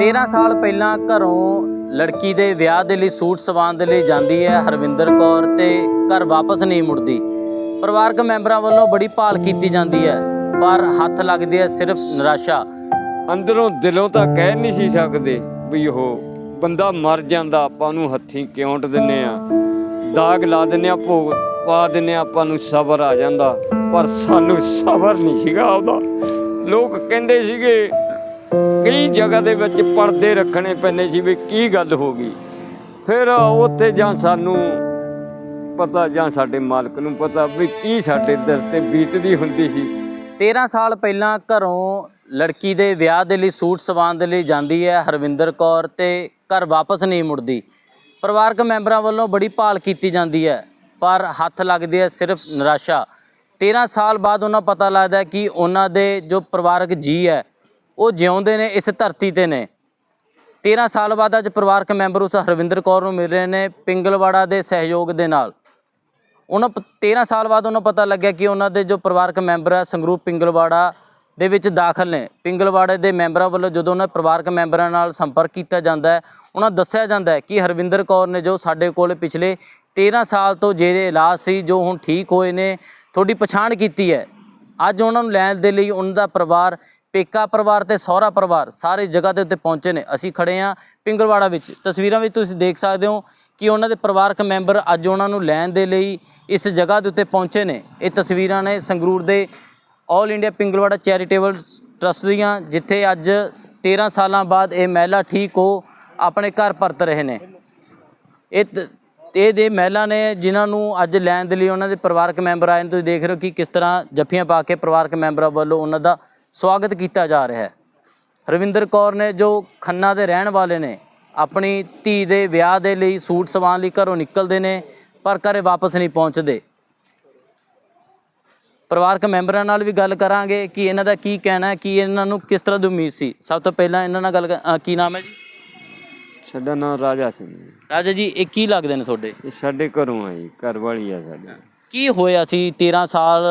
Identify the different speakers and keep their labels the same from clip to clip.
Speaker 1: 13 ਸਾਲ ਪਹਿਲਾਂ ਘਰੋਂ ਲੜਕੀ ਦੇ ਵਿਆਹ ਦੇ ਲਈ ਸੂਟ ਸਵਾਉਣ ਦੇ ਲਈ ਜਾਂਦੀ ਹੈ ਹਰਵਿੰਦਰ ਕੌਰ ਤੇ ਘਰ ਵਾਪਸ ਨਹੀਂ ਮੁੜਦੀ। ਪਰਿਵਾਰਕ ਮੈਂਬਰਾਂ ਵੱਲੋਂ ਬੜੀ ਭਾਲ ਕੀਤੀ ਜਾਂਦੀ ਹੈ, ਪਰ ਹੱਥ ਲੱਗਦੀ ਹੈ ਸਿਰਫ ਨਿਰਾਸ਼ਾ।
Speaker 2: ਅੰਦਰੋਂ ਦਿਲੋਂ ਤਾਂ ਕਹਿ ਨਹੀਂ ਸੀ ਸਕਦੇ ਵੀ ਉਹ ਬੰਦਾ ਮਰ ਜਾਂਦਾ, ਆਪਾਂ ਨੂੰ ਹੱਥੀਂ ਕਿਉਂਟ ਦਿੰਨੇ ਆ? ਦਾਗ ਲਾ ਦਿੰਨੇ ਆ, ਭੋਗ ਪਾ ਦਿੰਨੇ ਆ, ਆਪਾਂ ਨੂੰ ਸਬਰ ਆ ਜਾਂਦਾ, ਪਰ ਸਾਨੂੰ ਸਬਰ ਨਹੀਂ ਸੀਗਾ ਉਹਦਾ ਲੋਕ ਕਹਿੰਦੇ ਸੀਗੇ ਕਈ ਜਗ੍ਹਾ ਦੇ ਵਿੱਚ ਪਰਦੇ ਰੱਖਣੇ ਪੈਂਦੇ ਸੀ ਵੀ ਕੀ ਗੱਲ ਹੋ ਗਈ। ਫਿਰ ਉੱਥੇ ਜਾਂ ਸਾਨੂੰ ਪਤਾ ਜਾਂ ਸਾਡੇ ਮਾਲਕ ਨੂੰ ਪਤਾ ਵੀ ਕੀ ਸਾਡੇ ਦਿਲ ਤੇ ਬੀਤਦੀ ਹੁੰਦੀ ਸੀ।
Speaker 1: 13 ਸਾਲ ਪਹਿਲਾਂ ਘਰੋਂ ਲੜਕੀ ਦੇ ਵਿਆਹ ਦੇ ਲਈ ਸੂਟ ਸਵਾਉਣ ਦੇ ਲਈ ਜਾਂਦੀ ਹੈ ਹਰਵਿੰਦਰ ਕੌਰ ਤੇ ਘਰ ਵਾਪਸ ਨਹੀਂ ਮੁੜਦੀ। ਪਰਿਵਾਰਕ ਮੈਂਬਰਾਂ ਵੱਲੋਂ ਬੜੀ ਭਾਲ ਕੀਤੀ ਜਾਂਦੀ ਹੈ, ਪਰ ਹੱਥ ਲੱਗਦੇ ਹੈ ਸਿਰਫ ਨਿਰਾਸ਼ਾ। 13 ਸਾਲ ਬਾਅਦ ਉਹਨਾਂ ਪਤਾ ਲੱਗਦਾ ਕਿ ਉਹਨਾਂ ਦੇ ਜੋ ਪਰਿਵਾਰਕ ਜੀ ਹੈ ਉਹ ਜਿਉਂਦੇ ਨੇ, ਇਸ ਧਰਤੀ ਤੇ ਨੇ। 13 ਸਾਲ ਬਾਅਦ ਅੱਜ ਪਰਿਵਾਰਕ ਮੈਂਬਰ ਉਸ ਹਰਵਿੰਦਰ ਕੌਰ ਨੂੰ ਮਿਲ ਰਹੇ ਨੇ ਪਿੰਗਲਵਾੜਾ ਦੇ ਸਹਿਯੋਗ ਦੇ ਨਾਲ। ਉਹਨਾਂ ਪ- 13 ਸਾਲ ਬਾਅਦ ਉਹਨਾਂ ਪਤਾ ਲੱਗਿਆ ਕਿ ਉਹਨਾਂ ਦੇ ਜੋ ਪਰਿਵਾਰਕ ਮੈਂਬਰ ਹੈ ਸੰਗਰੂਰ ਪਿੰਗਲਵਾੜਾ ਦੇ ਵਿੱਚ ਦਾਖਲ ਨੇ। ਪਿੰਗਲਵਾੜੇ ਦੇ ਮੈਂਬਰਾਂ ਵੱਲੋਂ ਜਦੋਂ ਉਹਨਾਂ ਪਰਿਵਾਰਕ ਮੈਂਬਰਾਂ ਨਾਲ ਸੰਪਰਕ ਕੀਤਾ ਜਾਂਦਾ ਹੈ, ਉਹਨਾਂ ਦੱਸਿਆ ਜਾਂਦਾ ਹੈ ਕਿ ਹਰਵਿੰਦਰ ਕੌਰ ਨੇ ਜੋ ਸਾਡੇ ਕੋਲ ਪਿਛਲੇ 13 ਸਾਲ ਤੋਂ ਜਿਹੜੇ ਇਲਾਜ ਸੀ, ਜੋ ਹੁਣ ਠੀਕ ਹੋਏ ਨੇ, ਤੁਹਾਡੀ ਪਛਾਣ ਕੀਤੀ ਹੈ। ਅੱਜ ਉਹਨਾਂ ਨੂੰ ਲੈਣ ਦੇ ਲਈ ਉਹਨਾਂ ਦਾ ਪਰਿਵਾਰ ਪੇਕਾ ਪਰਿਵਾਰ ਤੇ ਸਹੁਰਾ ਪਰਿਵਾਰ ਸਾਰੇ ਜਗ੍ਹਾ ਦੇ ਉੱਤੇ ਪਹੁੰਚੇ ਨੇ। ਅਸੀਂ ਖੜੇ ਹਾਂ ਪਿੰਗਲਵਾੜਾ ਵਿੱਚ। ਤਸਵੀਰਾਂ ਵਿੱਚ ਤੁਸੀਂ ਦੇਖ ਸਕਦੇ ਹੋ ਕਿ ਉਹਨਾਂ ਦੇ ਪਰਿਵਾਰਕ ਮੈਂਬਰ ਅੱਜ ਉਹਨਾਂ ਨੂੰ ਲੈਣ ਦੇ ਲਈ ਇਸ ਜਗ੍ਹਾ ਦੇ ਉੱਤੇ ਪਹੁੰਚੇ ਨੇ। ਇਹ ਤਸਵੀਰਾਂ ਨੇ ਸੰਗਰੂਰ ਦੇ all India Pingalwara charitable trust ਦੀਆਂ, ਜਿੱਥੇ ਅੱਜ 13 ਸਾਲਾਂ ਬਾਅਦ ਇਹ ਮਹਿਲਾ ਠੀਕ ਹੋ ਆਪਣੇ ਘਰ ਪਰਤ ਰਹੇ ਨੇ। ਇਹ ਤ- ਇਹ ਦੇ ਮਹਿਲਾ ਨੇ ਜਿਨ੍ਹਾਂ ਨੂੰ ਅੱਜ ਲੈਣ ਦੇ ਲਈ ਉਹਨਾਂ ਦੇ ਪਰਿਵਾਰਕ ਮੈਂਬਰ ਆਏ ਨੇ। ਤੁਸੀਂ ਦੇਖ ਰਹੇ ਹੋ ਕਿ ਕਿਸ ਤਰ੍ਹਾਂ ਜੱਫੀਆਂ ਪਾ ਕੇ ਪਰਿਵਾਰਕ ਮੈਂਬਰਾਂ ਵੱਲੋਂ ਉਹਨਾਂ ਦਾ ਸਵਾਗਤ ਕੀਤਾ ਜਾ ਰਿਹਾ ਹੈ। ਰਵਿੰਦਰ ਕੌਰ ਨੇ ਜੋ ਖੰਨਾ ਦੇ ਰਹਿਣ ਵਾਲੇ ਨੇ ਆਪਣੀ ਧੀ ਦੇ ਵਿਆਹ ਦੇ ਲਈ ਸੂਟ ਸਵਾਉਣ ਲਈ ਘਰੋਂ ਨਿਕਲਦੇ ਨੇ ਪਰ ਘਰੇ ਵਾਪਸ ਨਹੀਂ ਪਹੁੰਚਦੇ। ਪਰਿਵਾਰਕ ਮੈਂਬਰਾਂ ਨਾਲ ਵੀ ਗੱਲ ਕਰਾਂਗੇ ਕਿ ਇਹਨਾਂ ਦਾ ਕੀ ਕਹਿਣਾ ਹੈ ਕਿ ਇਹਨਾਂ ਨੂੰ ਕਿਸ ਤਰ੍ਹਾਂ ਦੀ ਉਮੀਦ ਸੀ। ਸਭ ਤੋਂ ਪਹਿਲਾਂ ਇਹਨਾਂ ਨਾਲ ਗੱਲ ਕਰ- ਅ, ਕੀ ਨਾਮ ਹੈ ਜੀ?
Speaker 2: ਸਾਡਾ ਨਾਮ ਰਾਜਾ ਸਿੰਘ।
Speaker 1: ਰਾਜਾ ਜੀ ਇਹ ਕੀ ਲੱਗਦੇ ਨੇ ਤੁਹਾਡੇ?
Speaker 2: ਇਹ ਸਾਡੇ ਘਰੋਂ ਆ ਜੀ ਘਰ ਵਾਲੀ ਆ ਸਾਡੇ।
Speaker 1: ਕੀ ਹੋਇਆ ਸੀ? 13 ਸਾਲ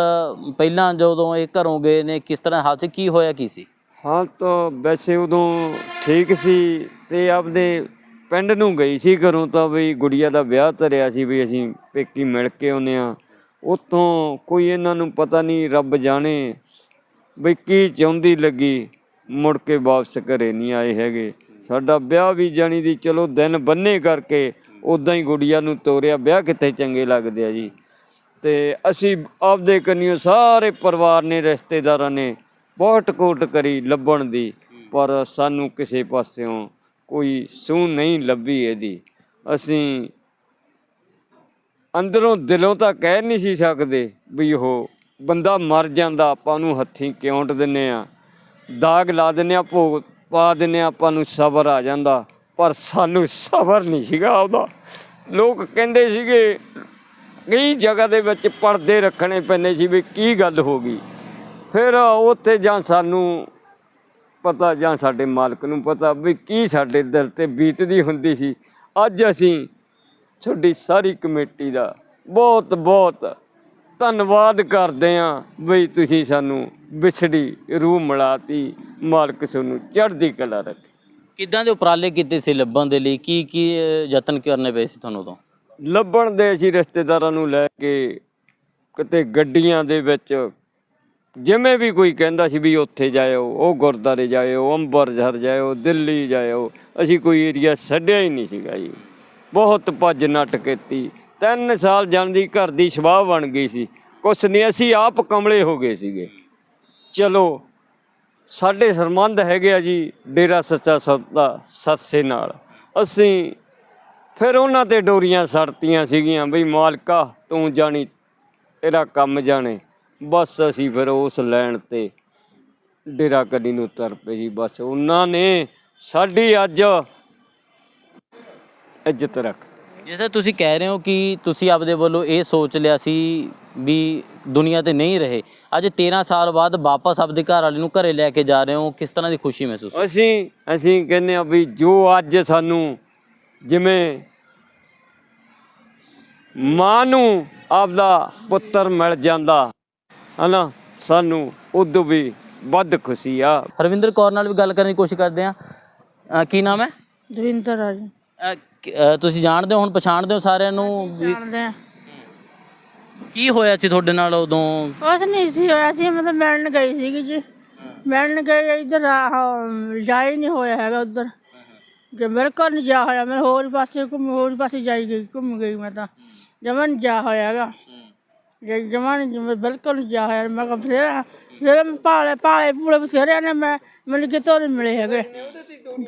Speaker 1: ਪਹਿਲਾਂ ਜਦੋਂ ਇਹ ਘਰੋਂ ਗਏ ਨੇ, ਕਿਸ ਤਰ੍ਹਾਂ ਹਾਦਸੇ ਕੀ ਹੋਇਆ, ਕੀ ਸੀ?
Speaker 2: ਹਾਂ ਤਾਂ ਵੈਸੇ ਉਦੋਂ ਠੀਕ ਸੀ ਤੇ ਆਪਦੇ ਪਿੰਡ ਨੂੰ ਗਈ ਸੀ ਘਰੋਂ ਤਾਂ ਵੀ ਗੁੜੀਆ ਦਾ ਵਿਆਹ ਧਰਿਆ ਸੀ ਵੀ ਅਸੀਂ ਪੇਕੀ ਮਿਲ ਕੇ ਆਉਨੇ ਆ ਉਤੋਂ ਕੋਈ ਇਹਨਾਂ ਨੂੰ ਪਤਾ ਨਹੀਂ, ਰੱਬ ਜਾਣੇ ਵੀ ਕੀ ਚਾਹੁੰਦੀ ਲੱਗੀ। ਮੁੜ ਕੇ ਵਾਪਸ ਘਰੇ ਨਹੀਂ ਆਏ ਹੈਗੇ। ਸਾਡਾ ਵਿਆਹ ਵੀ ਜਾਣੀ ਦੀ ਚਲੋ ਦਿਨ ਬੰਨੇ ਕਰਕੇ ਉਦਾਂ ਹੀ ਗੁੜੀਆ ਨੂੰ ਤੋਰਿਆ। ਵਿਆਹ ਕਿੱਥੇ ਚੰਗੇ ਲੱਗਦੇ ਆ ਜੀ? ਤੇ ਅਸੀਂ ਆਪਦੇ ਕੰਨਿਓ ਸਾਰੇ ਪਰਿਵਾਰ ਨੇ, ਰਿਸ਼ਤੇਦਾਰਾਂ ਨੇ ਬਹੁਤ ਕੋਟ ਕਰੀ ਲੱਭਣ ਦੀ, ਪਰ ਸਾਨੂੰ ਕਿਸੇ ਪਾਸਿਓਂ ਕੋਈ ਸੂਹ ਨਹੀਂ ਲੱਭੀ ਇਹਦੀ। ਅਸੀਂ ਅੰਦਰੋਂ ਦਿਲੋਂ ਤਾਂ ਕਹਿ ਨਹੀਂ ਸੀ ਸਕਦੇ ਵੀ ਉਹ ਬੰਦਾ ਮਰ ਜਾਂਦਾ, ਆਪਾਂ ਨੂੰ ਹੱਥੀਂ ਕਿਉਂਟ ਦਿੰਨੇ ਆ ਦਾਗ ਲਾ ਦਿੰਨੇ ਆ ਭੋਗ ਪਾ ਦਿੰਨੇ ਆ ਆਪਾਂ ਨੂੰ ਸਬਰ ਆ ਜਾਂਦਾ, ਪਰ ਸਾਨੂੰ ਸਬਰ ਨਹੀਂ ਸੀਗਾ ਉਹਦਾ। ਲੋਕ ਕਹਿੰਦੇ ਸੀਗੇ ਕਈ ਜਗ੍ਹਾ ਦੇ ਵਿੱਚ ਪਰਦੇ ਰੱਖਣੇ ਪੈਂਦੇ ਸੀ ਵੀ ਕੀ ਗੱਲ ਹੋ ਗਈ। ਫਿਰ ਉੱਥੇ ਜਾਂ ਸਾਨੂੰ ਪਤਾ ਜਾਂ ਸਾਡੇ ਮਾਲਕ ਨੂੰ ਪਤਾ ਵੀ ਕੀ ਸਾਡੇ ਦਿਲ ਤੇ ਬੀਤਦੀ ਹੁੰਦੀ ਸੀ। ਅੱਜ ਅਸੀਂ ਤੁਹਾਡੀ ਸਾਰੀ ਕਮੇਟੀ ਦਾ ਬਹੁਤ ਬਹੁਤ ਧੰਨਵਾਦ ਕਰਦੇ ਆਂ ਵੀ ਤੁਸੀਂ ਸਾਨੂੰ ਵਿਛੜੀ ਰੂਹ ਮਿਲਾਤੀ, ਮਾਲਕ ਤੁਹਾਨੂੰ ਚੜ੍ਹਦੀ ਕਲਾ ਰੱਖੇ।
Speaker 1: ਕਿੱਦਾਂ ਦੇ ਉਪਰਾਲੇ ਕੀਤੇ ਸੀ ਲੱਭਣ ਦੇ ਲਈ? ਕੀ ਕੀ ਯਤਨ ਕਰਨੇ ਪਏ ਸੀ ਤੁਹਾਨੂੰ ਉਦੋਂ?
Speaker 2: ਲੱਭਣ ਦੇ ਅਸੀਂ ਰਿਸ਼ਤੇਦਾਰਾਂ ਨੂੰ ਲੈ ਕੇ ਕਿਤੇ ਗੱਡੀਆਂ ਦੇ ਵਿੱਚ ਜਿਵੇਂ ਵੀ ਕੋਈ ਕਹਿੰਦਾ ਸੀ ਵੀ ਉੱਥੇ ਜਾਇਓ, ਉਹ ਗੁਰਦਾਰੇ ਜਾਇਓ ਅੰਬਰਸਰ ਜਾਇਓ, ਦਿੱਲੀ ਜਾਇਓ, ਅਸੀਂ ਕੋਈ ਏਰੀਆ ਛੱਡਿਆ ਹੀ ਨਹੀਂ ਸੀਗਾ ਜੀ। ਬਹੁਤ ਭੱਜ ਨੱਟ ਕੀਤੀ। ਤਿੰਨ ਸਾਲ ਜਾਣ ਦੀ ਘਰ ਦੀ ਸਵਾਹ ਬਣ ਗਈ ਸੀ। ਕੁਛ ਨਹੀਂ, ਅਸੀਂ ਆਪ ਕਮਲੇ ਹੋ ਗਏ ਸੀਗੇ। ਚਲੋ, ਸਾਡੇ ਸਰਬੰਧ ਹੈਗੇ ਆ ਜੀ, ਡੇਰਾ ਸੱਚਾ ਸੌਦਾ ਸੱਸੇ ਨਾਲ। ਅਸੀਂ ਫਿਰ ਉਹਨਾਂ ਤੇ ਡੋਰੀਆਂ ਸੜਤੀਆਂ ਸੀਗੀਆਂ ਬਈ ਮਾਲਕਾ ਤੂੰ ਜਾਣੀ ਤੇਰਾ ਕੰਮ ਜਾਣੇ। ਬਸ ਅਸੀਂ ਫਿਰ ਉਸ ਲੈਣ ਤੇ ਡੇਰਾ ਕਦੀ ਨੂੰ ਤੁਰ ਪਏ ਜੀ ਬਸ ਉਹਨਾਂ ਨੇ ਸਾਡੀ ਅੱਜ ਇੱਜ਼ਤ ਰੱਖ
Speaker 1: ਜਿਵੇਂ ਤੁਸੀਂ ਕਹਿ ਰਹੇ ਹੋ ਕਿ ਤੁਸੀਂ ਆਪਦੇ ਵੱਲੋਂ ਇਹ ਸੋਚ ਲਿਆ ਸੀ ਵੀ ਦੁਨੀਆ ਤੇ ਨਹੀਂ ਰਹੇ। ਅੱਜ 13 ਸਾਲ ਬਾਅਦ ਵਾਪਸ ਆਪਦੇ ਘਰ ਵਾਲੇ ਨੂੰ ਘਰੇ ਲੈ ਕੇ ਜਾ ਰਹੇ ਹੋ। ਕਿਸ ਤਰ੍ਹਾਂ ਦੀ ਖੁਸ਼ੀ ਮਹਿਸੂਸ
Speaker 2: ਅਸੀਂ ਅਸੀਂ ਕਹਿੰਦੇ ਆ ਵੀ ਜੋ ਅੱਜ ਸਾਨੂੰ ਜਿਵੇਂ ਮਾਂ ਨੂੰ ਆਪਦਾ ਪੁੱਤਰ ਮਿਲ ਜਾਂਦਾ ਹਨਾ? ਸਾਨੂੰ ਉਦੋਂ ਵੀ ਵੱਧ ਖੁਸ਼ੀ ਆ।
Speaker 1: ਹਰਵਿੰਦਰ ਕੌਰ ਨਾਲ ਵੀ ਗੱਲ ਕਰਨ ਦੀ ਕੋਸ਼ਿਸ਼ ਕਰਦੇ ਆ ਕੀ ਨਾਮ ਹੈ?
Speaker 3: ਦਵਿੰਦਰ ਰਾਜ।
Speaker 1: ਤੁਸੀਂ ਜਾਣਦੇ ਹੋ ਹੁਣ ਪਛਾਣਦੇ ਹੋ ਸਾਰਿਆਂ ਨੂੰ
Speaker 3: ਜਾਣਦੇ ਆ
Speaker 1: ਕੀ ਹੋਇਆ ਸੀ ਤੁਹਾਡੇ ਨਾਲ ਉਦੋਂ?
Speaker 3: ਕੁਛ ਨਹੀਂ ਸੀ ਹੋਇਆ ਸੀ ਮਤਲਬ ਮਿਲਣ ਗਈ ਸੀਗੀ ਜੀ। ਮਿਲਣ ਗਏ ਇੱਧਰ ਆਹ ਜਾ ਹੀ ਨਹੀਂ ਹੋਇਆ ਹੈਗਾ ਉੱਧਰ। ਜੇ ਬਿਲਕੁਲ ਨਹੀਂ ਜਾ ਹੋਇਆ ਮੈਂ ਹੋਰ ਪਾਸੇ ਘੁੰਮ ਹੋਰ ਪਾਸੇ ਜਾਈ ਗਈ ਘੁੰਮ ਗਈ ਮੈਂ ਤਾਂ। ਜਮਾਂ ਨੀ ਜਾ ਹੋਇਆ ਹੈਗਾ ਜੇ ਜਮਾਂ ਨੀ ਜਿਵੇਂ ਬਿਲਕੁਲ ਨਹੀਂ ਜਾ ਹੋਇਆ ਮੈਂ ਕਿਹਾ ਫਿਰ ਫਿਰ ਮੈਂ ਪਾਲੇ ਪਾਲੇ ਪੂਲੇ ਬਸੇਰੇ ਨੇ ਮੈਂ ਮੈਨੂੰ ਕਿਤੋਂ ਨਹੀਂ ਮਿਲੇ ਹੈਗੇ।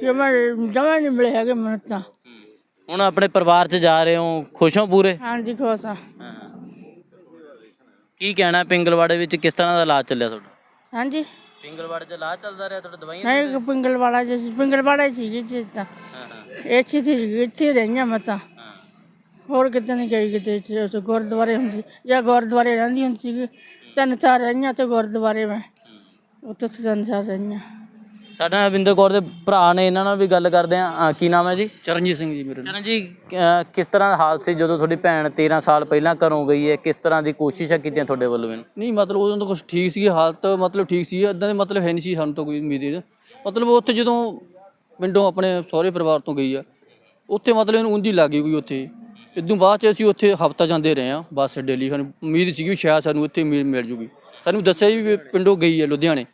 Speaker 3: ਜਮਾਂ ਜਮਾਂ ਨਹੀਂ ਮਿਲੇ ਹੈਗੇ ਮੈਨੂੰ ਤਾਂ।
Speaker 1: ਹੁਣ ਆਪਣੇ ਪਰਿਵਾਰ 'ਚ ਜਾ ਰਹੇ ਹੋ ਖੁਸ਼ ਹੋ ਪੂਰੇ?
Speaker 3: ਹਾਂਜੀ ਖੁਸ਼ ਆ।
Speaker 1: ਕੀ ਕਹਿਣਾ ਪਿੰਗਲਵਾੜੇ ਵਿੱਚ ਕਿਸ ਤਰ੍ਹਾਂ ਦਾ ਇਲਾਜ ਚੱਲਿਆ ਤੁਹਾਡਾ?
Speaker 3: ਹਾਂਜੀ।
Speaker 1: ਪਿੰਗਲਵਾੜੇ 'ਚ ਇਲਾਜ ਚੱਲਦਾ ਰਿਹਾ ਤੁਹਾਡਾ ਦਵਾਈਆਂ
Speaker 3: ਨਹੀਂ ਪਿੰਗਲਵਾੜਾ ਜੀ ਪਿੰਗਲਵਾੜਾ ਹੀ ਸੀਗੀ ਜੀ ਤਾਂ।
Speaker 1: ਹਾਂ ਹਾਂ।
Speaker 3: ਇੱਥੇ ਸੀ ਇੱਥੇ ਰਹੀਆਂ ਮੈਂ ਤਾਂ।
Speaker 1: ਹਾਂ।
Speaker 3: ਹੋਰ ਕਿਤੇ ਨਹੀਂ ਗਈ ਕਿਤੇ ਇੱਥੇ ਉੱਥੇ ਗੁਰਦੁਆਰੇ ਹੁੰਦੀ ਜਾਂ ਗੁਰਦੁਆਰੇ ਰਹਿੰਦੀ ਹੁੰਦੀ ਸੀਗੀ। ਤਿੰਨ ਚਾਰ ਰਹੀਆਂ ਤੇ ਗੁਰਦੁਆਰੇ ਮੈਂ। ਉੱਥੇ ਤਿੰਨ ਚਾਰ ਰਹੀਆਂ।
Speaker 1: ਸਾਡੇ ਨਾਲ ਕੌਰ ਦੇ ਭਰਾ ਨੇ ਇਹਨਾਂ ਨਾਲ ਵੀ ਗੱਲ ਕਰਦੇ ਆ ਕੀ ਨਾਮ ਹੈ ਜੀ?
Speaker 4: ਚਰਨਜੀਤ ਸਿੰਘ ਜੀ ਮੇਰੇ
Speaker 1: ਚਰਨ ਜੀ ਕਿਸ ਤਰ੍ਹਾਂ ਦਾ ਹਾਲ ਸੀ ਜਦੋਂ ਤੁਹਾਡੀ ਭੈਣ 13 ਸਾਲ ਪਹਿਲਾਂ ਘਰੋਂ ਗਈ ਹੈ? ਕਿਸ ਤਰ੍ਹਾਂ ਦੀ ਕੋਸ਼ਿਸ਼ਾਂ ਕੀਤੀਆਂ ਤੁਹਾਡੇ ਵੱਲੋਂ ਵੀ
Speaker 4: ਨਹੀਂ ਮਤਲਬ ਉਦੋਂ ਤਾਂ ਕੁਝ ਠੀਕ ਸੀ ਹਾਲਤ ਮਤਲਬ ਠੀਕ ਸੀ ਇਦਾਂ ਦੇ ਮਤਲਬ ਹੈ ਨਹੀਂ ਸੀ ਸਾਨੂੰ ਤਾਂ ਕੋਈ ਉਮੀਦ ਇਹਦਾ। ਮਤਲਬ ਉੱਥੇ ਜਦੋਂ ਪਿੰਡੋਂ ਆਪਣੇ ਸਹੁਰੇ ਪਰਿਵਾਰ ਤੋਂ ਗਈ ਆ ਉੱਥੇ ਮਤਲਬ ਇਹਨੂੰ ਉਂਝ ਹੀ ਲੱਗ ਗਈ ਕੋਈ ਉੱਥੇ। ਇਦੋਂ ਬਾਅਦ ਚ ਅਸੀਂ ਉੱਥੇ ਹਫਤਾ ਜਾਂਦੇ ਰਹੇ ਆ ਬੱਸ ਡੇਲੀ। ਸਾਨੂੰ ਉਮੀਦ ਸੀਗੀ ਵੀ ਸ਼ਾਇਦ ਸਾਨੂੰ ਉੱਥੇ ਮਿਲ ਮਿਲ ਜੂਗੀ। ਸਾਨੂੰ ਦੱਸਿਆ ਵੀ ਵੀ ਪਿੰਡੋਂ ਗਈ ਹੈ ਲੁਧਿਆਣੇ।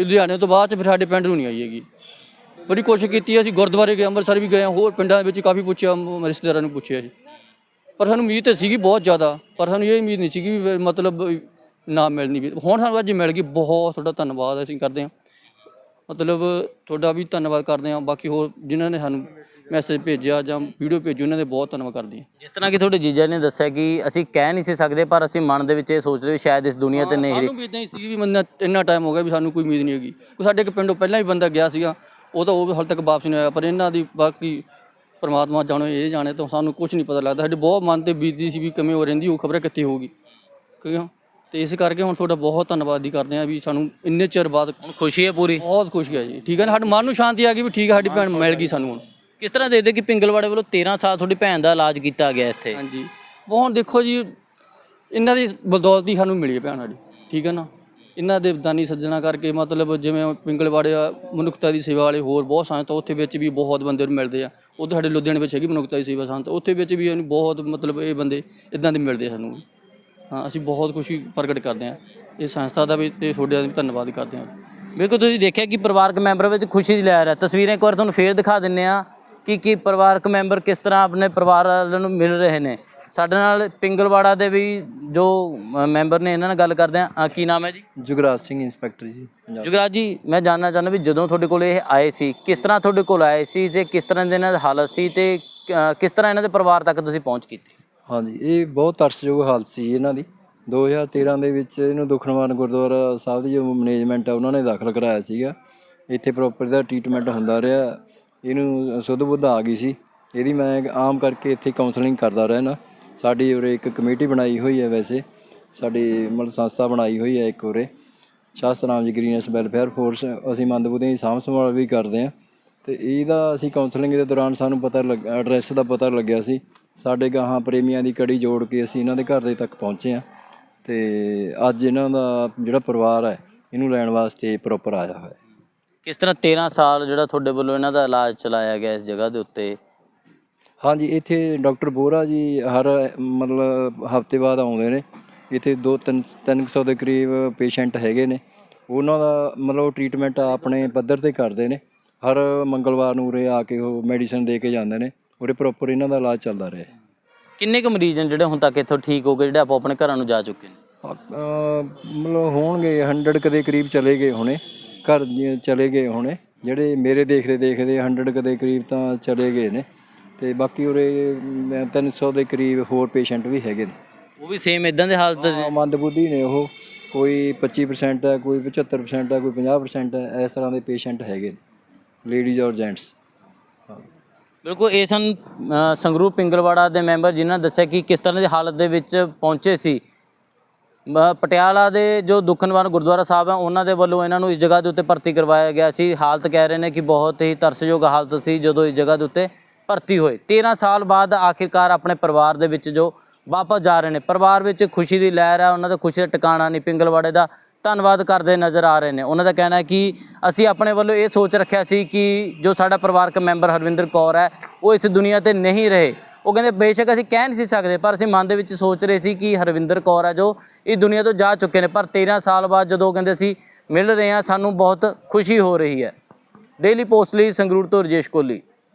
Speaker 4: ਵੀ ਲੁਧਿਆਣੇ ਤੋਂ ਬਾਅਦ ਚ ਫਿਰ ਸਾਡੇ ਪਿੰਡ ਨੂੰ ਨਹੀਂ ਆਈ ਹੈਗੀ। ਬੜੀ ਕੋਸ਼ਿਸ਼ ਕੀਤੀ ਅਸੀਂ ਗੁਰਦੁਆਰੇ ਗਏ ਅੰਮ੍ਰਿਤਸਰ ਵੀ ਗਏ ਹਾਂ, ਹੋਰ ਪਿੰਡਾਂ ਦੇ ਵਿੱਚ ਕਾਫੀ ਪੁੱਛਿਆ ਮ- ਰਿਸ਼ਤੇਦਾਰਾਂ ਨੂੰ ਪੁੱਛਿਆ ਜੀ। ਪਰ ਸਾਨੂੰ ਉਮੀਦ ਤਾਂ ਸੀਗੀ ਬਹੁਤ ਜ਼ਿਆਦਾ ਪਰ ਸਾਨੂੰ ਇਹ ਉਮੀਦ ਨਹੀਂ ਸੀਗੀ ਵੀ ਮਤਲਬ ਨਾ ਮਿਲਣੀ ਵੀ। ਹੁਣ ਸਾਨੂੰ ਅੱਜ ਮਿਲ ਗਈ ਬਹੁਤ ਤੁਹਾਡਾ ਧੰਨਵਾਦ ਅਸੀਂ ਕਰਦੇ ਹਾਂ। ਮਤਲਬ ਤੁਹਾਡਾ ਵੀ ਧੰਨਵਾਦ ਕਰਦੇ ਹਾਂ ਬਾਕੀ ਹੋਰ ਜਿਨ੍ਹਾਂ ਨੇ ਸਾਨੂੰ ਮੈਸੇਜ ਭੇਜਿਆ ਜਾਂ ਵੀਡੀਓ ਭੇਜੀ ਉਹਨਾਂ ਦੇ ਬਹੁਤ ਧੰਨਵਾਦ ਕਰਦੇ ਹਾਂ।
Speaker 1: ਜਿਸ ਤਰ੍ਹਾਂ ਕਿ ਤੁਹਾਡੇ ਜੀਜਾ ਨੇ ਦੱਸਿਆ ਕਿ ਅਸੀਂ ਕਹਿ ਨਹੀਂ ਸੀ ਸਕਦੇ ਪਰ ਅਸੀਂ ਮਨ ਦੇ ਵਿੱਚ ਇਹ ਸੋਚਦੇ ਵੀ ਸ਼ਾਇਦ ਇਸ ਦੁਨੀਆ ਤੇ ਨਹੀਂ ਰਹੀ
Speaker 4: ਸਾਨੂੰ ਵੀ ਇਦਾਂ ਹੀ ਸੀ ਵੀ ਮੰਨਾ ਇੰਨਾ ਟਾਈਮ ਹੋ ਗਿਆ ਵੀ ਸਾਨੂੰ ਕੋਈ ਉਮੀਦ ਨਹੀਂ ਹੈਗੀ। ਕੋਈ ਸਾਡੇ ਇੱਕ ਪਿੰਡੋਂ ਪਹਿਲਾਂ ਵੀ ਬੰਦਾ ਗਿਆ ਸੀਗਾ ਉਹ ਤਾਂ ਉਹ ਵੀ ਹਾਲੇ ਤੱਕ ਵਾਪਸ ਨਹੀਂ ਆਇਆ ਪਰ ਇਹਨਾਂ ਦੀ ਬਾਕੀ ਪਰਮਾਤਮਾ ਜਾਣੇ ਇਹ ਜਾਣੇ ਤਾਂ ਸਾਨੂੰ ਕੁਝ ਨਹੀਂ ਪਤਾ ਲੱਗਦਾ। ਸਾਡੇ ਬਹੁਤ ਮਨ ਤੇ ਬੀਤਦੀ ਸੀ ਵੀ ਕਿਵੇਂ ਹੋ ਰਹਿੰਦੀ ਉਹ ਖਬਰ ਕਿੱਥੇ ਹੋਊਗੀ। ਕਿਉਂ ਤੇ ਇਸ ਕਰਕੇ ਹੁਣ ਤੁਹਾਡਾ ਬਹੁਤ ਧੰਨਵਾਦ ਹੀ ਕਰਦੇ ਹਾਂ ਵੀ ਸਾਨੂੰ ਇੰਨੇ ਚਿਰ ਬਾਅਦ
Speaker 1: ਹੁਣ ਖੁਸ਼ੀ ਹੈ ਪੂਰੀ।
Speaker 4: ਬਹੁਤ ਖੁਸ਼ੀ ਹੈ ਜੀ। ਠੀਕ ਹੈ ਨਾ? ਸਾਡੇ ਮਨ ਨੂੰ ਸ਼ਾਂਤੀ ਆ ਗਈ ਵੀ ਠੀਕ ਹੈ ਸਾਡੀ ਭੈਣ ਮਿਲ ਗਈ ਸਾਨੂੰ ਹੁਣ।
Speaker 1: ਕਿਸ ਤਰ੍ਹਾਂ ਦੇਖਦੇ ਕਿ ਪਿੰਗਲਵਾੜੇ ਵੱਲੋਂ 13 ਸਾਲ ਤੁਹਾਡੀ ਭੈਣ ਦਾ ਇਲਾਜ ਕੀਤਾ ਗਿਆ ਇੱਥੇ?
Speaker 4: ਹਾਂਜੀ। ਬਹੁਤ ਦੇਖੋ ਜੀ ਇਹਨਾਂ ਦੀ ਬਦੌਲਤ ਹੀ ਸਾਨੂੰ ਮਿਲੀ ਹੈ ਭੈਣ ਸਾਡੀ ਠੀਕ ਹੈ ਨਾ? ਇਹਨਾਂ ਦੇ ਦਾਨੀ ਸੱਜਣਾ ਕਰਕੇ ਮਤਲਬ ਜਿਵੇਂ ਪਿੰਗਲਵਾੜੇ ਮਨੁੱਖਤਾ ਦੀ ਸੇਵਾ ਵਾਲੇ ਹੋਰ ਬਹੁਤ ਸੰਸਥਾ ਉੱਥੇ ਵਿੱਚ ਵੀ ਬਹੁਤ ਬੰਦੇ ਨੂੰ ਮਿਲਦੇ ਆ। ਉੱਧਰ ਸਾਡੇ ਲੁਧਿਆਣੇ ਵਿੱਚ ਹੈਗੀ ਮਨੁੱਖਤਾ ਦੀ ਸੇਵਾ ਸੰਸਥਾ ਉੱਥੇ ਵਿੱਚ ਵੀ ਇਹਨੂੰ ਬਹੁਤ ਮਤਲਬ ਇਹ ਬੰਦੇ ਇਦਾਂ ਦੇ ਮਿਲਦੇ ਸਾਨੂੰ। ਹਾਂ ਅਸੀਂ ਬਹੁਤ ਖੁਸ਼ੀ ਪ੍ਰਗਟ ਕਰਦੇ ਹਾਂ। ਇਹ ਸੰਸਥਾ ਦਾ ਵੀ ਤੇ ਤੁਹਾਡੇ ਦਾ ਵੀ ਧੰਨਵਾਦ ਕਰਦੇ ਹਾਂ।
Speaker 1: ਬਿਲਕੁਲ ਤੁਸੀਂ ਦੇਖਿਆ ਕਿ ਪਰਿਵਾਰਕ ਮੈਂਬਰਾਂ ਵਿੱਚ ਖੁਸ਼ੀ ਦੀ ਲਹਿਰ ਹੈ ਤਸਵੀਰਾਂ ਇੱਕ ਵਾਰ ਤੁਹਾਨੂੰ ਫੇਰ ਦਿਖਾ ਦਿੰਨੇ ਆ ਕਿ ਕੀ ਪਰਿਵਾਰਕ ਮੈਂਬਰ ਕਿਸ ਤਰ੍ਹਾਂ ਆਪਣੇ ਪਰਿਵਾਰ ਵਾਲਿਆਂ ਨੂੰ ਮਿਲ ਰਹੇ ਨੇ? ਸਾਡੇ ਨਾਲ ਪਿੰਗਲਵਾੜਾ ਦੇ ਵੀ ਜੋ ਮੈਂਬਰ ਨੇ ਇਹਨਾਂ ਨਾਲ ਗੱਲ ਕਰਦੇ ਆ ਕੀ ਨਾਮ ਹੈ ਜੀ?
Speaker 5: ਜੁਗਰਾਜ ਸਿੰਘ ਇੰਸਪੈਕਟਰ ਜੀ
Speaker 1: ਜੁਗਰਾਜ ਜੀ ਮੈਂ ਜਾਣਨਾ ਚਾਹੁੰਦਾ ਵੀ ਜਦੋਂ ਤੁਹਾਡੇ ਕੋਲ ਇਹ ਆਏ ਸੀ ਕਿਸ ਤਰ੍ਹਾਂ ਤੁਹਾਡੇ ਕੋਲ ਆਏ ਸੀ ਤੇ ਕਿਸ ਤਰ੍ਹਾਂ ਦੇ ਇਹਨਾਂ ਦੀ ਹਾਲਤ ਸੀ ਤੇ ਕਿਸ ਤਰ੍ਹਾਂ ਇਹਨਾਂ ਦੇ ਪਰਿਵਾਰ ਤੱਕ ਤੁਸੀਂ ਪਹੁੰਚ ਕੀਤੀ?
Speaker 5: ਹਾਂਜੀ ਇਹ ਬਹੁਤ ਤਰਸਯੋਗ ਹਾਲਤ ਸੀ ਇਹਨਾਂ ਦੀ। 2013 ਦੇ ਵਿੱਚ ਇਹਨੂੰ ਦੁਖਨਵਾਨ ਗੁਰਦੁਆਰਾ ਸਾਹਿਬ ਦੀ ਜੋ ਮੈਨੇਜਮੈਂਟ ਆ ਉਹਨਾਂ ਨੇ ਦਾਖਲ ਕਰਾਇਆ ਸੀਗਾ। ਇੱਥੇ ਪ੍ਰੋਪਰ ਦਾ ਟ੍ਰੀਟਮੈਂਟ ਹੁੰਦਾ ਰਿਹਾ। ਇਹਨੂੰ ਸੁੱਧ ਬੁੱਧ ਆ ਗਈ ਸੀ। ਇਹਦੀ ਮੈਂ ਆਮ ਕਰਕੇ ਇੱਥੇ ਕਾਉਂਸਲਿੰਗ ਕਰਦਾ ਰਹਿਣਾ ਸਾਡੀ ਉਰੇ ਇੱਕ ਕਮੇਟੀ ਬਣਾਈ ਹੋਈ ਹੈ ਵੈਸੇ। ਸਾਡੀ ਮਤਲਬ ਸੰਸਥਾ ਬਣਾਈ ਹੋਈ ਹੈ ਇੱਕ ਉਰੇ। ਸ਼ਾਸਤਰਾਮ ਜੀ ਗ੍ਰੀਨੈਸ ਵੈਲਫੇਅਰ ਫੋਰਸ ਅਸੀਂ ਮੰਦਬੁੱਧੀਆਂ ਦੀ ਸਾਂਭ ਸੰਭਾਲ ਵੀ ਕਰਦੇ ਹਾਂ। ਤੇ ਇਹਦਾ ਅਸੀਂ ਕਾਉਂਸਲਿੰਗ ਦੇ ਦੌਰਾਨ ਸਾਨੂੰ ਪਤਾ ਲੱਗ ਐਡਰੈਸ ਦਾ ਪਤਾ ਲੱਗਿਆ ਸੀ। ਸਾਡੇ ਗਾਹਾਂ ਪ੍ਰੇਮੀਆਂ ਦੀ ਕੜੀ ਜੋੜ ਕੇ ਅਸੀਂ ਇਹਨਾਂ ਦੇ ਘਰ ਦੇ ਤੱਕ ਪਹੁੰਚੇ ਹਾਂ। ਤੇ ਅੱਜ ਇਹਨਾਂ ਦਾ ਜਿਹੜਾ ਪਰਿਵਾਰ ਹੈ, ਇਹਨੂੰ ਲੈਣ ਵਾਸਤੇ ਪ੍ਰੋਪਰ ਆਇਆ ਹੋਇਆ
Speaker 1: ਕਿਸ ਤਰ੍ਹਾਂ 13 ਸਾਲ ਜਿਹੜਾ ਤੁਹਾਡੇ ਵੱਲੋਂ ਇਹਨਾਂ ਦਾ ਇਲਾਜ ਚਲਾਇਆ ਗਿਆ ਇਸ ਜਗ੍ਹਾ ਦੇ ਉੱਤੇ?
Speaker 5: ਹਾਂਜੀ ਇੱਥੇ ਡਾਕਟਰ ਬੋਰਾ ਜੀ ਹਰ ਮਤਲਬ ਹਫ਼ਤੇ ਬਾਅਦ ਆਉਂਦੇ ਨੇ। ਇੱਥੇ 2 3 300 ਦੇ ਕਰੀਬ ਪੇਸ਼ੈਂਟ ਹੈਗੇ ਨੇ। ਉਹਨਾਂ ਦਾ ਮਤਲਬ ਟ੍ਰੀਟਮੈਂਟ ਆਪਣੇ ਪੱਧਰ ਤੇ ਕਰਦੇ ਨੇ। ਹਰ ਮੰਗਲਵਾਰ ਨੂੰ ਉਰੇ ਆ ਕੇ ਉਹ ਮੈਡੀਸਨ ਦੇ ਕੇ ਜਾਂਦੇ ਨੇ। ਉਰੇ ਪ੍ਰੋਪਰ ਇਹਨਾਂ ਦਾ ਇਲਾਜ ਚੱਲਦਾ ਰਿਹਾ।
Speaker 1: ਕਿੰਨੇ ਕੁ ਮਰੀਜ਼ ਨੇ ਜਿਹੜੇ ਹੁਣ ਤੱਕ ਇੱਥੋਂ ਠੀਕ ਹੋ ਗਏ ਜਿਹੜੇ ਆਪੋ ਆਪਣੇ ਘਰਾਂ ਨੂੰ ਜਾ ਚੁੱਕੇ ਨੇ?
Speaker 5: ਮਤਲਬ ਹੋਣਗੇ 100 ਕੁ ਦੇ ਕਰੀਬ ਚਲੇ ਗਏ ਹੋਣੇ। ਘਰ ਦੀਆਂ ਚਲੇ ਗਏ ਹੋਣੇ ਜਿਹੜੇ ਮੇਰੇ ਦੇਖਦੇ ਦੇਖਦੇ 100 ਕੁ ਦੇ ਕਰੀਬ ਤਾਂ ਚਲੇ ਗਏ ਨੇ ਤੇ ਬਾਕੀ ਉਰੇ ਅਮ, 300 ਦੇ ਕਰੀਬ ਹੋਰ ਪੇਸ਼ੈਂਟ ਵੀ ਹੈਗੇ ਨੇ।
Speaker 1: ਉਹ ਵੀ ਸੇਮ ਇਦਾਂ ਦੇ ਹਾਲਤ
Speaker 5: ਹਾਂ, ਮੰਦਬੁੱਧੀ ਨੇ ਉਹ ਕੋਈ 25% ਹੈ ਕੋਈ 75% ਹੈ ਕੋਈ 50% ਹੈ ਇਸ ਤਰ੍ਹਾਂ ਦੇ ਪੇਸ਼ੈਂਟ ਹੈਗੇ ਨੇ ਲੇਡੀਜ਼ ਔਰ ਜੈਂਟਸ
Speaker 1: ਬਿਲਕੁਲ ਇਹ ਸਨ ਅ, ਸੰਗਰੂਰ ਪਿੰਗਲਵਾੜਾ ਦੇ ਮੈਂਬਰ ਜਿਨ੍ਹਾਂ ਦੱਸਿਆ ਕਿ ਕਿਸ ਤਰ੍ਹਾਂ ਦੀ ਹਾਲਤ ਦੇ ਵਿੱਚ ਪਹੁੰਚੇ ਸੀ ਪਟਿਆਲਾ ਦੇ ਜੋ ਦੁਖਨਵਾਨ ਗੁਰਦੁਆਰਾ ਸਾਹਿਬ ਹੈ, ਉਹਨਾਂ ਦੇ ਵੱਲੋਂ ਇਹਨਾਂ ਨੂੰ ਇਸ ਜਗ੍ਹਾ ਦੇ ਉੱਤੇ ਭਰਤੀ ਕਰਵਾਇਆ ਗਿਆ ਸੀ। ਹਾਲਤ ਕਹਿ ਰਹੇ ਨੇ ਕਿ ਬਹੁਤ ਹੀ ਤਰਸਯੋਗ ਹਾਲਤ ਸੀ ਜਦੋਂ ਇਸ ਜਗ੍ਹਾ ਦੇ ਉੱਤੇ ਭਰਤੀ ਹੋਏ। 13 ਸਾਲ ਬਾਅਦ ਆਖਿਰਕਾਰ ਆਪਣੇ ਪਰਿਵਾਰ ਦੇ ਵਿੱਚ ਜੋ ਵਾਪਸ ਜਾ ਰਹੇ ਨੇ, ਪਰਿਵਾਰ ਵਿੱਚ ਖੁਸ਼ੀ ਦੀ ਲਹਿਰ ਹੈ, ਉਹਨਾਂ ਦਾ ਖੁਸ਼ੀ ਦਾ ਟਿਕਾਣਾ ਨਹੀਂ, ਪਿੰਗਲਵਾੜੇ ਦਾ ਧੰਨਵਾਦ ਕਰਦੇ ਨਜ਼ਰ ਆ ਰਹੇ ਨੇ। ਉਹਨਾਂ ਦਾ ਕਹਿਣਾ ਹੈ ਕਿ ਅਸੀਂ ਆਪਣੇ ਵੱਲੋਂ ਇਹ ਸੋਚ ਰੱਖਿਆ ਸੀ ਕਿ ਜੋ ਸਾਡਾ ਪਰਿਵਾਰਕ ਮੈਂਬਰ ਹਰਵਿੰਦਰ ਕੌਰ ਹੈ, ਉਹ ਇਸ ਦੁਨੀਆ ਤੇ ਨਹੀਂ ਰਹੇ। ਉਹ ਕਹਿੰਦੇ, ਬੇਸ਼ੱਕ ਅਸੀਂ ਕਹਿ ਨਹੀਂ ਸੀ ਸਕਦੇ, ਪਰ ਅਸੀਂ ਮਨ ਦੇ ਵਿੱਚ ਸੋਚ ਰਹੇ ਸੀ ਕਿ ਹਰਵਿੰਦਰ ਕੌਰ ਹੈ ਜੋ ਇਹ ਦੁਨੀਆ ਤੋਂ ਜਾ ਚੁੱਕੇ ਨੇ। ਪਰ 13 ਸਾਲ ਬਾਅਦ ਜਦੋਂ ਕਹਿੰਦੇ, ਅਸੀਂ ਮਿਲ ਰਹੇ ਹਾਂ, ਸਾਨੂੰ ਬਹੁਤ ਖੁਸ਼ੀ ਹੋ ਰਹੀ ਹੈ। ਡੇਲੀ ਪੋਸਟ ਲਈ ਸੰਗਰੂਰ ਤੋਂ ਰਜੇਸ਼ ਕੋਹਲੀ।